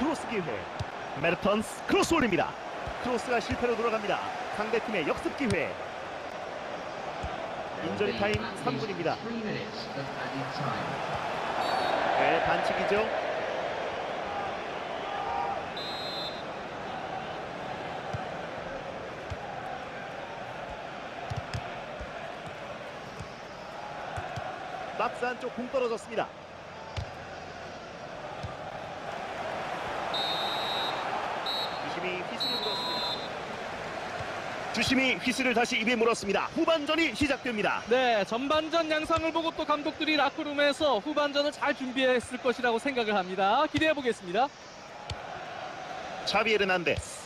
크로스 기회. 메르턴스 크로스 올립니다. 크로스가 실패로 돌아갑니다. 상대팀의 역습 기회. 인저리 타임 3분입니다. 네, 반칙이죠. 박스 안쪽 공 떨어졌습니다. 주심이 휘슬을 불었습니다. 주심이 휘슬을 다시 입에 물었습니다. 후반전이 시작됩니다. 네, 전반전 양상을 보고 또 감독들이 라크룸에서 후반전을 잘 준비했을 것이라고 생각을 합니다. 기대해 보겠습니다. 차비 에르난데스.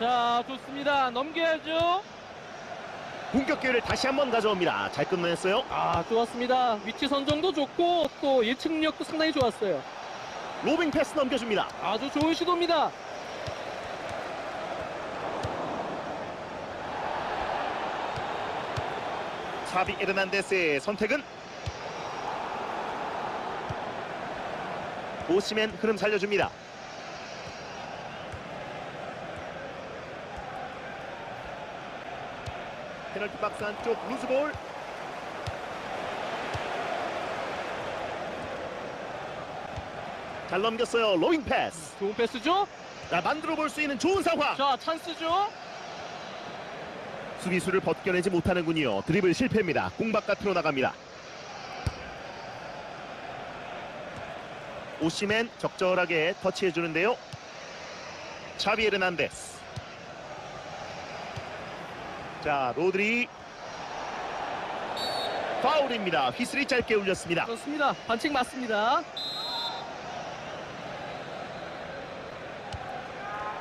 자, 좋습니다. 넘겨야죠. 공격 기회를 다시 한번 가져옵니다. 잘 끝냈어요. 아, 좋았습니다. 위치 선정도 좋고 또 예측력도 상당히 좋았어요. 로빙 패스 넘겨줍니다. 아주 좋은 시도입니다. 차비 에르난데스의 선택은 오시멘 흐름 살려줍니다. 페널티 박스 안쪽 루즈볼 잘 넘겼어요. 로잉 패스. 좋은 패스죠? 자 만들어 볼 수 있는 좋은 상황. 자, 찬스죠? 수비수를 벗겨내지 못하는군요. 드리블 실패입니다. 공 바깥으로 나갑니다. 오시멘 적절하게 터치해 주는데요. 차비 에르난데스. 자 로드리. 파울입니다. 휘슬이 짧게 울렸습니다. 그렇습니다. 반칙 맞습니다.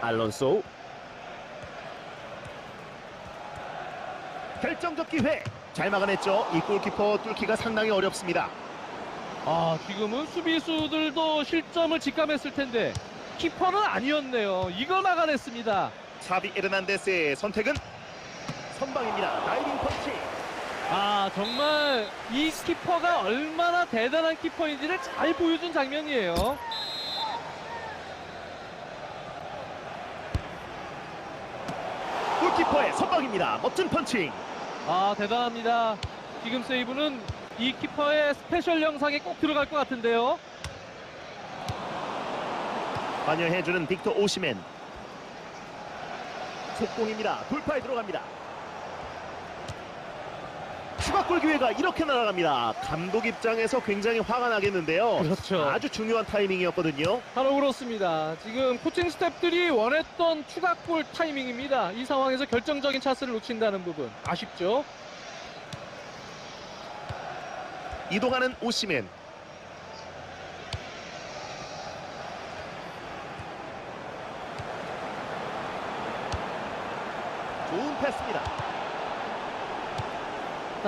알론소 결정적 기회 잘 막아냈죠 이 골키퍼 뚫기가 상당히 어렵습니다 아, 지금은 수비수들도 실점을 직감했을 텐데 키퍼는 아니었네요. 이걸 막아냈습니다. 차비 에르난데스의 선택은 선방입니다 다이빙 펀치 아, 정말 이 키퍼가 얼마나 대단한 키퍼인지를 잘 보여준 장면이에요. 골키퍼의 선방입니다. 멋진 펀칭. 아, 대단합니다. 지금 세이브는 이 키퍼의 스페셜 영상에 꼭 들어갈 것 같은데요. 관여해주는 빅터 오시멘. 속공입니다. 돌파에 들어갑니다 추가골 기회가 이렇게 날아갑니다 감독 입장에서 굉장히 화가 나겠는데요 그렇죠. 아주 중요한 타이밍이었거든요 바로 그렇습니다. 지금 코칭 스태프들이 원했던 추가골 타이밍입니다. 이 상황에서 결정적인 찬스를 놓친다는 부분 아쉽죠. 이동하는 오시멘 좋은 패스입니다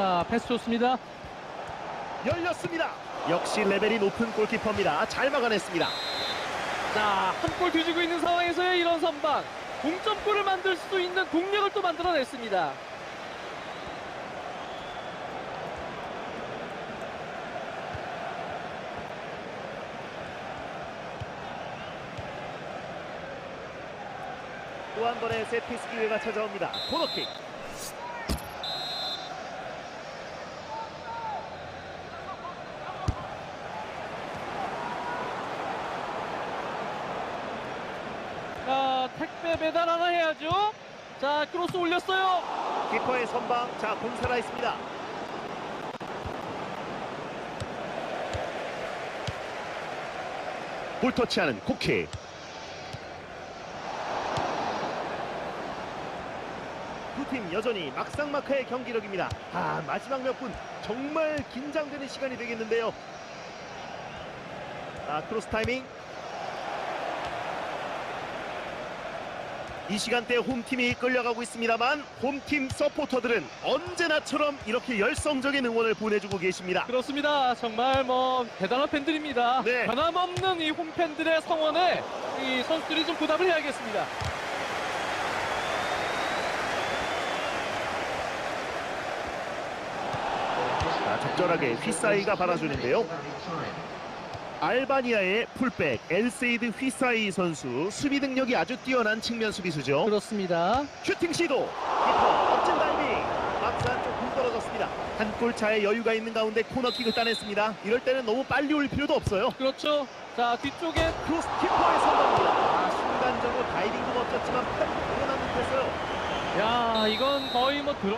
자, 패스 좋습니다. 열렸습니다 역시 레벨이 높은 골키퍼입니다 잘 막아냈습니다 자, 한 골 뒤지고 있는 상황에서의 이런 선방. 동점골을 만들 수 있는 동력을 또 만들어냈습니다. 또 한 번의 세트피스 기회가 찾아옵니다 코너킥 자, 택배 배달 하나 해야죠. 자, 크로스 올렸어요. 키퍼의 선방 자 공 살아있습니다. 볼 터치하는 코킥 두팀 여전히 막상막하의 경기력입니다. 아 마지막 몇 분. 정말 긴장되는 시간이 되겠는데요. 아 크로스 타이밍 이 시간대 홈팀이 끌려가고 있습니다만 홈팀 서포터들은 언제나처럼 이렇게 열성적인 응원을 보내주고 계십니다. 그렇습니다. 정말 뭐 대단한 팬들입니다. 네. 변함없는 이 홈팬들의 성원에 이 선수들이 좀 보답을 해야겠습니다. 자, 적절 적절하게 휘사이가 받아주는데요. 알바니아의 풀백 엘세이드 휘사이 선수 수비 능력이 아주 뛰어난 측면 수비수죠. 그렇습니다. 슈팅 시도 키퍼 멋진 다이빙 안쪽 공 떨어졌습니다. 한 골 차에 여유가 있는 가운데 코너킥을 따냈습니다. 이럴 때는 너무 빨리 올 필요도 없어요. 그렇죠. 자 뒤쪽에 크로스 키퍼의 선방입니다. 아, 순간적으로 다이빙도 멋졌지만 팔이 늘어난 듯했어요. 야 이건 거의 뭐 들어